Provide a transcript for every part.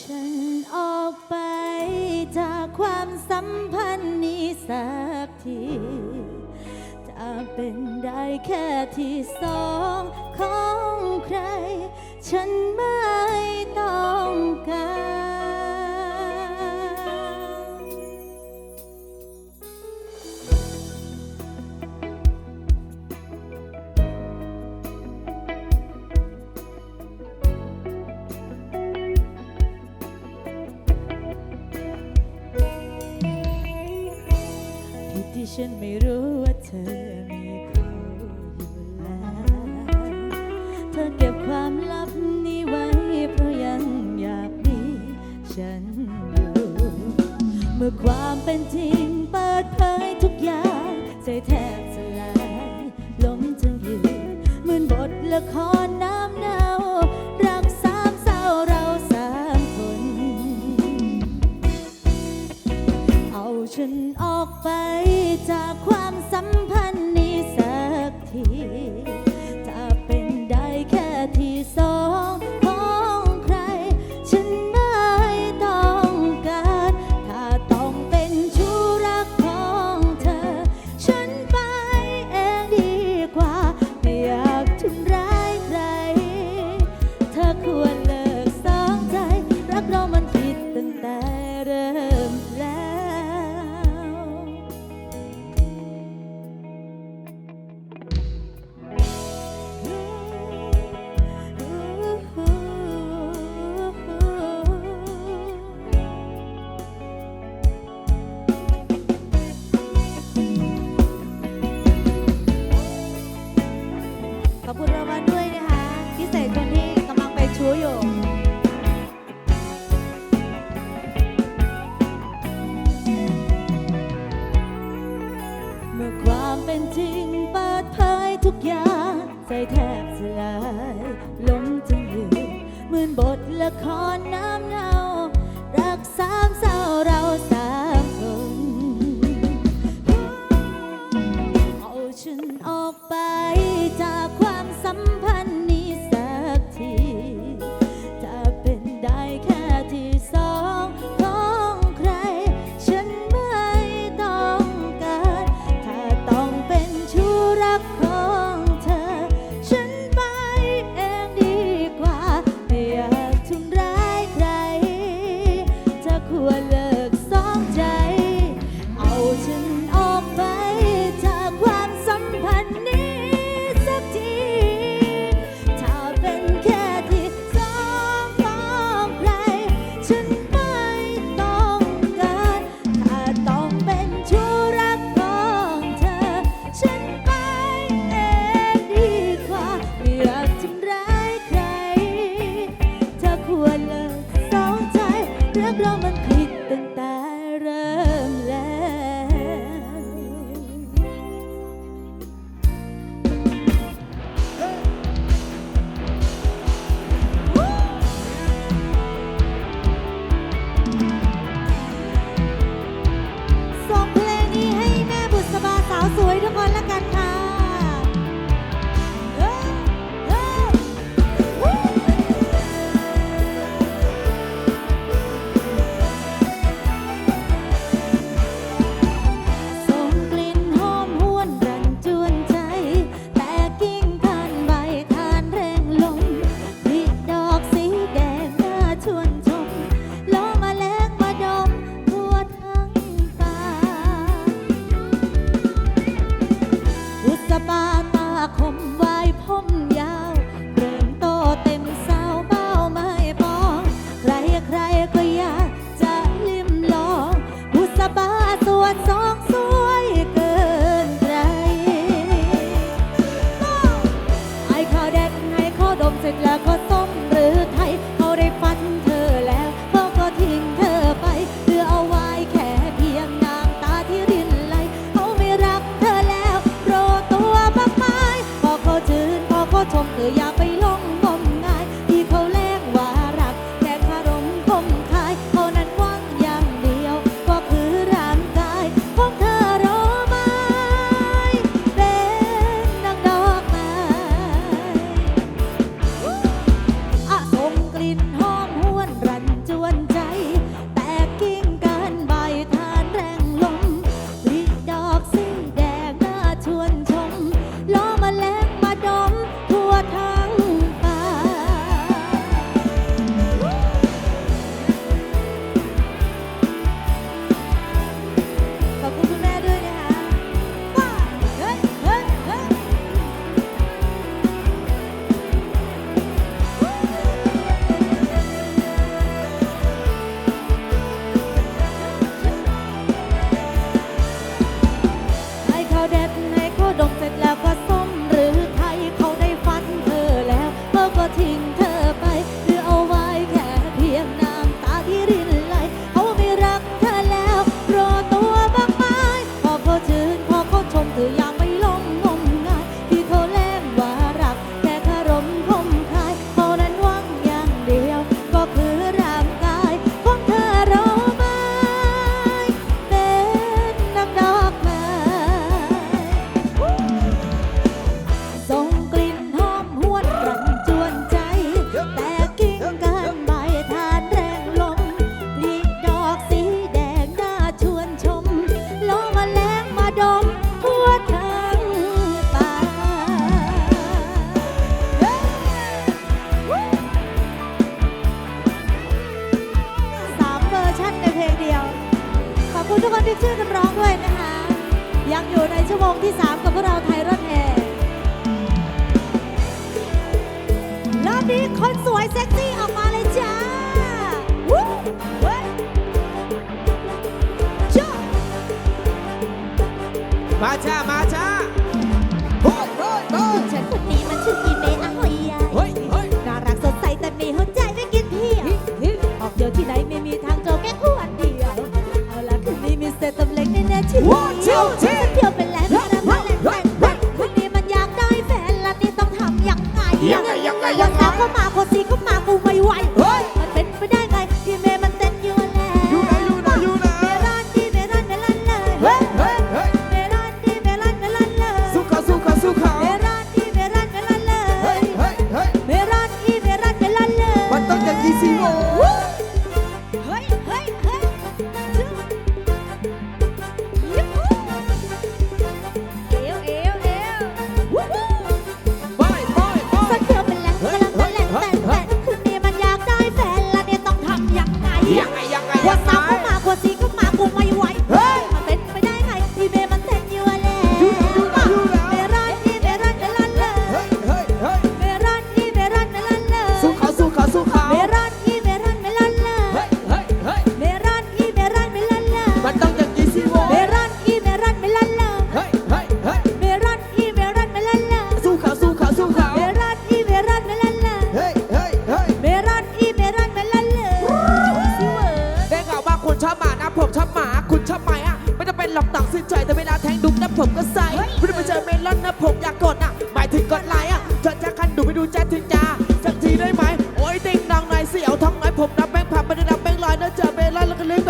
ฉันออกไปจากความสัมพันธ์นี้สักทีจะเป็นได้แค่ที่สองของใคร ฉันไม่ต้องการ ฉันไม่รู้ว่าเธอมีเขาอยู่แล้วเธอเก็บความลับนี้ไว้ เพราะยังอยากมีฉันอยู่ เมื่อความเป็นจริงเปิดเผยทุกอย่างใจแทบสลายล้มทั้งยืนเหมือนบทละคร ฉันออกไปจากความสัมพันธ์นี้สักที จริงเปิดเผยทุกอย่าง ใจแทบสลายล้มจึงยืนเหมือนบทละครน้ำเนารักสามเศร้าเรา Oh, you.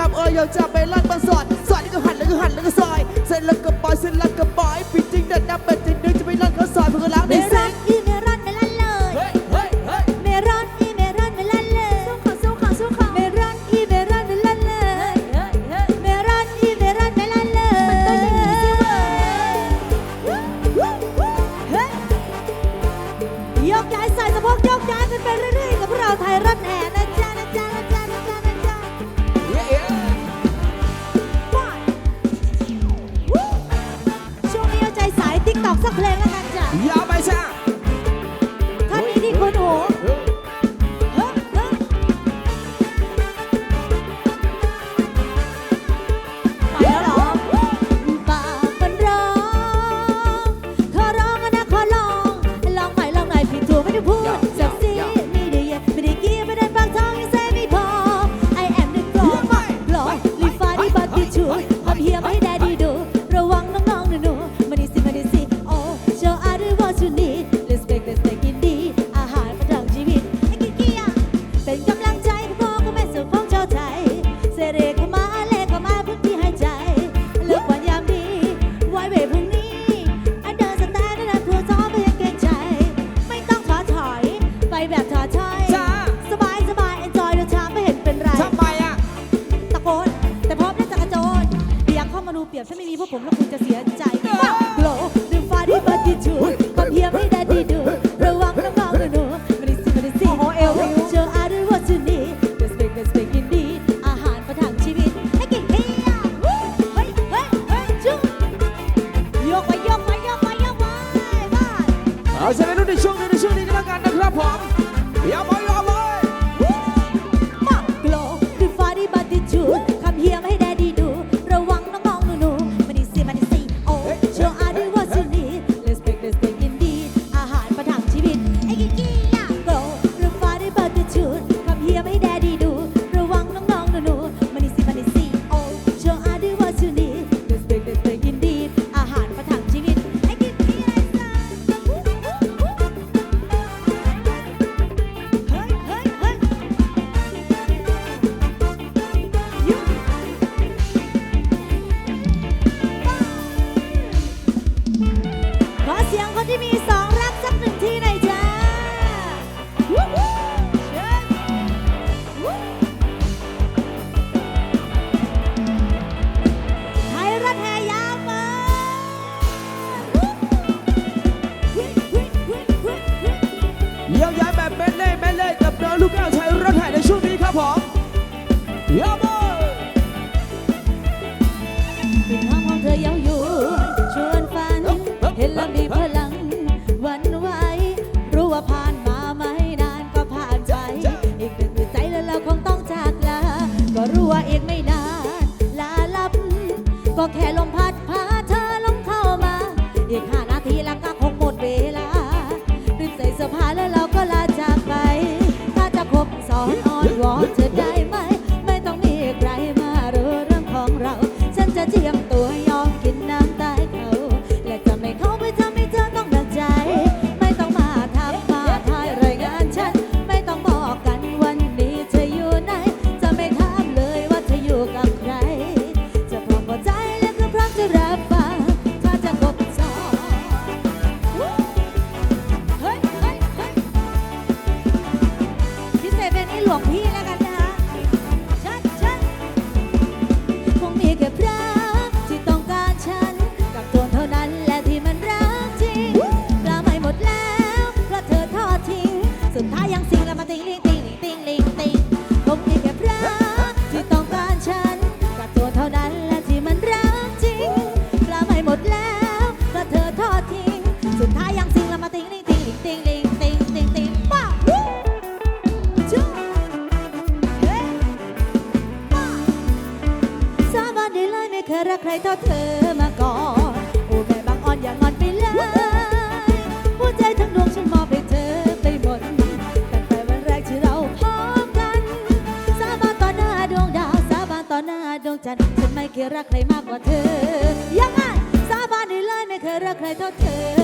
ับเออยาวจะไปลักบางสอดสอดแล้วก็หันแล้วก็หันแล้วก็ซอยเสร็จแล้วก็ปล่อยเสร็จแล้วก็ปล่อยปิจริงเดิดหน้เป็นจริง เอก เท่เธอ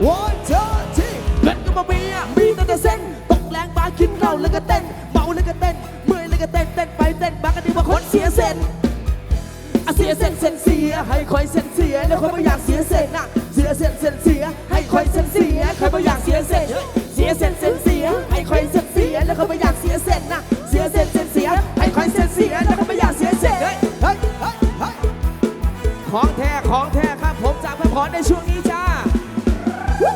โอ้เธอที่เป็นก็มาเมียมีแต่จเส้นตกแรงบาคิดเราแล้วก็เต้นเมาแล้วก็เต้นเมื่อยแล้วก็เต้นเต้นไปเต้นมากันดีว่าคนเสียเส้นเสียเส้นเส้นเสียให้คอยเส้นเสียแล้วคอยไม่อยากเสียเส้นนะเสียเส้นเส้นเสียให้คอยเส้นเสียคอไม่อยากเสียเส้นเสียเส้นเส้นเสียให้คอยเส้นเสียแล้วคอยไม่อยากเสียเส้นนะเสียเส้นเส้นเสียให้คอยเส้นเสียแล้วคอยไม่อยากเสียเส้นของแท้ของแท้ครับผมจากพระพรในช่วงนี้จ้า ข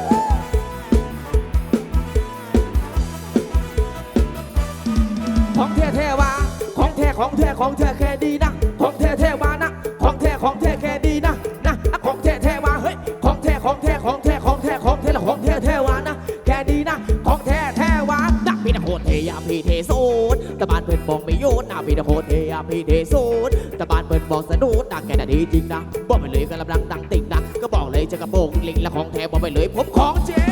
องแท้แท้วาของแท้ของแท้ของแท้แค่ดีนะ ของแท้แท้วานะ ของแท้ของแท้แค่ดีนะ นะ ของแท้แท้วาเฮ้ย ของแท้ของแท้ของแท้ของแท้ของแท้ละของแท้แท้วานะ แค่ดีนะ ของแท้แท้วานะพี่นะโคตเทยาพี่เทโซดตะบานเปิดมองไม่โยนนะพี่นะโคตเทยาพี่เทโซดตะบานเปิดมองสะดุดนะแค่นาดีจริงนะบอกไปเลยกำลังดังติ่งนะก็ จะกระโปรงลิงและของแท้บอกไปเลยผมของเจ๊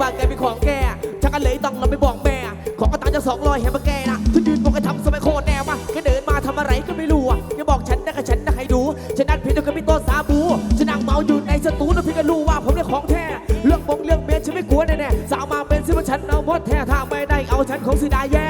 บ้างแกเป็นของแกฉันก็เลยต้องเราไปบอกแม่ ของกระตังจะสองร้อยเห็นมาแกนะทุนยืนบอกกระทำสมัยโคตรแน่มาแกเดินมาทำอะไรก็ไม่รู้อะแกบอกฉันนะก็ฉันนะให้ดูฉันนั่นพี่ตัวกับพี่โตสาบูฉันนั่งเมาอยู่ในสตูแล้วพี่ก็รู้ว่าผมเนี่ยของแท้เรื่องบงเรื่องเบสฉันไม่กลัวแน่แน่สาวมาเป็นซิว่าฉันเอาหมดแท้ถ้าไม่ได้เอาฉันของสีดาแย่